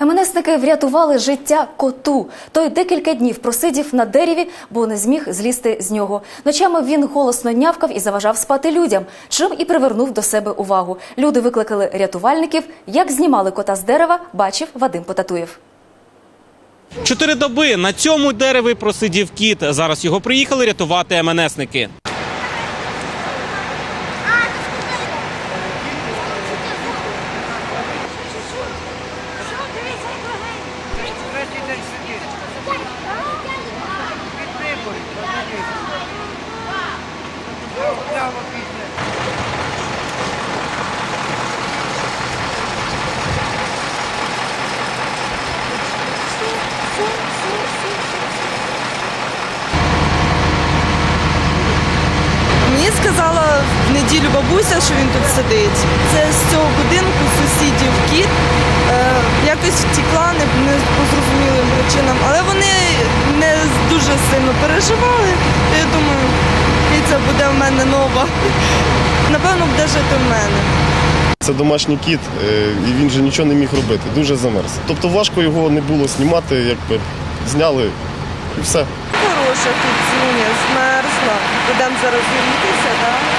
МНСники врятували життя коту. Той декілька днів просидів на дереві, бо не зміг злізти з нього. Ночами він голосно нявкав і заважав спати людям, чим і привернув до себе увагу. Люди викликали рятувальників. Як знімали кота з дерева, бачив Вадим Потатуєв. Чотири доби на цьому дереві просидів кіт. Зараз його приїхали рятувати МНСники. Третій. Мені сказала в неділю бабуся, що він тут сидить. Це з цього будинку сусідів не, по зрозумілим причинам, але вони не дуже сильно переживали. Я думаю, це буде в мене нова. Напевно, буде жити в мене. Це домашній кіт, е, і він же нічого не міг робити, дуже замерз. Тобто важко його не було знімати, якби зняли і все. Хороша тут зуня, змерзла. Будемо зараз грітися, так?